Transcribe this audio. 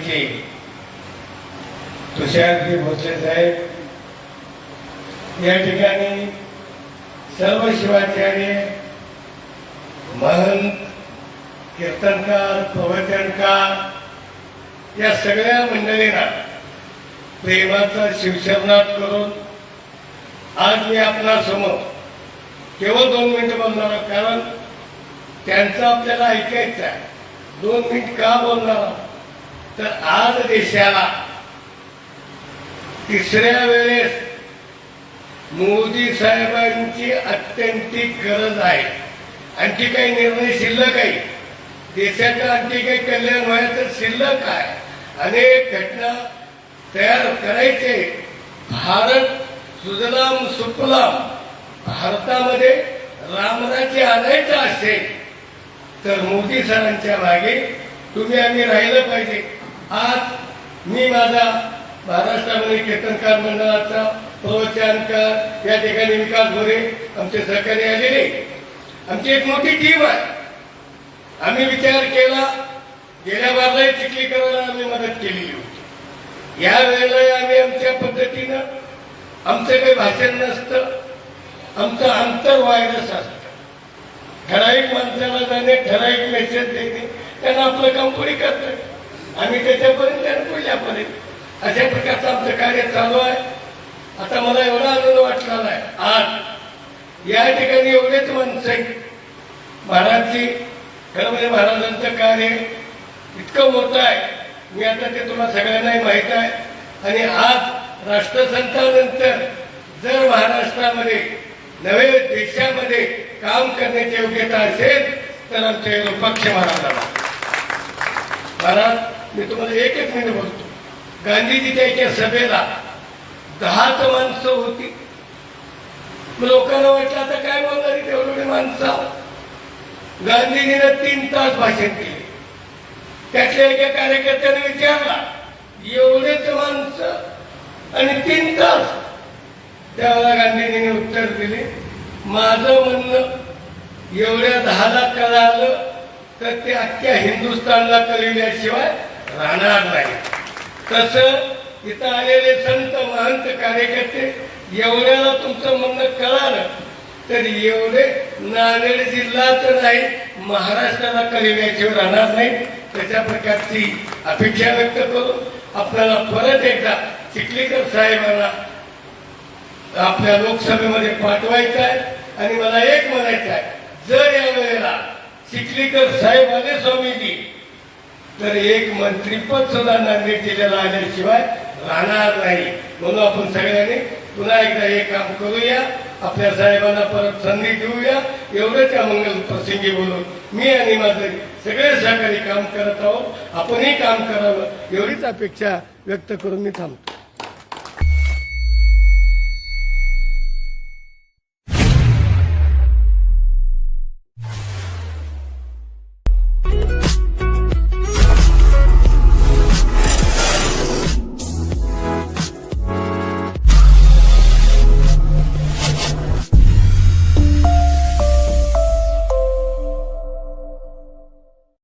राष्ट्रवादीचे तुषारजी भोसले साहेब या ठिकाणी सर्व शिवाचार्य महंत कीर्तनकार प्रवचनकार या सगळ्या मंडळींना प्रेमाचा शिवशरणात करून आज मी आपल्यासमोर केवळ दोन मिनिटं बोलणार कारण त्यांचं आपल्याला ऐकायचं आहे. दोन मिनिट का बोलणार तर आज देशाला तिसऱ्या वेळेस मोदी साहेबांची अत्यंतिक गरज आहे. आणखी काही निर्णय शिल्लक आहे. देशाचं आणखी काही कल्याण व्हायचं शिल्लक आहे. अनेक घटना तयार करायचे. भारत सुजलाम सुफलाम भारतामध्ये रामराज्य आणायचं असेल तर मोदी सरांच्या मागे तुम्ही आम्ही राहिलं पाहिजे. आज मी माझा महाराष्ट्रामध्ये कीर्तनकार मंडळाचा प्रवचनकार या ठिकाणी विकास गोरे आमचे सहकारी आलेले. आमची एक मोठी टीम आहे. आम्ही विचार केला गेल्या बारलाही चिखलीकरांना आम्ही मदत केलेली होती या वेळेला आम्ही आमच्या पद्धतीनं आमचं काही भाषण नसतं आमचं अंतर व्हायरस असतं. ठराविक माणसाला जाणे ठराविक मेसेज देणे त्यांना आपलं काम पुढे करतं आम्ही त्याच्यापर्यंत त्यांना अशा प्रकारचं आमचं कार्य चालू आहे. आता मला एवढा आनंद वाटलेला आहे आज या ठिकाणी एवढेच माणसं महाराजची खरं म्हणजे महाराजांचं कार्य इतकं मोठं आहे. मी आता ते तुम्हाला सगळ्यांनाही माहीत आहे. आणि आज राष्ट्रसंतानंतर जर महाराष्ट्रामध्ये नवे देशामध्ये काम करण्याची योग्यता असेल तर आमच्या पक्ष महाराजाला महाराज मी तुम्हाला एकच मिनिट बोलतो गांधीजीच्या एका सभेला दहाच माणसं होती. लोकांना वाटलं आता काय बोलणार आहे तेवढी माणसं? गांधीजीनं तीन तास भाषण केले. त्यातल्या एका कार्यकर्त्याने विचारला एवढेच माणसं आणि तीन तास? त्यावेळेला गांधीजींनी उत्तर दिले माझं म्हणणं एवढ्या दहाला कळालं तर ते अख्ख्या हिंदुस्थानला कळविल्याशिवाय राहणार नाही. तस इथं आलेले संत महंत कार्यकर्ते एवढ्याला तुमचं म्हणणं कळालं तर एवढे नांदेड जिल्हाच नाही महाराष्ट्राला कळविल्याशिवाय राहणार नाही. त्याच्या प्रकारची अपेक्षा व्यक्त करून आपल्याला परत एकदा चिखलीकर साहेबांना आपल्या लोकसभेमध्ये पाठवायचं आहे. आणि मला एक म्हणायचं आहे जर या वेळेला चिखलीकर साहेब आले स्वामीजी तर एक मंत्रीपद सुद्धा नांदेड जिल्ह्याला आल्याशिवाय राहणार नाही. म्हणून आपण सगळ्यांनी पुन्हा एकदा हे काम करूया. आपल्या साहेबांना परत संधी देऊया. एवढंच या मंगल प्रसंगी बोलून मी आणि माझे सगळे सहकारी काम करत आहोत. आपणही काम करावं एवढीच अपेक्षा व्यक्त करून मी थांबतो.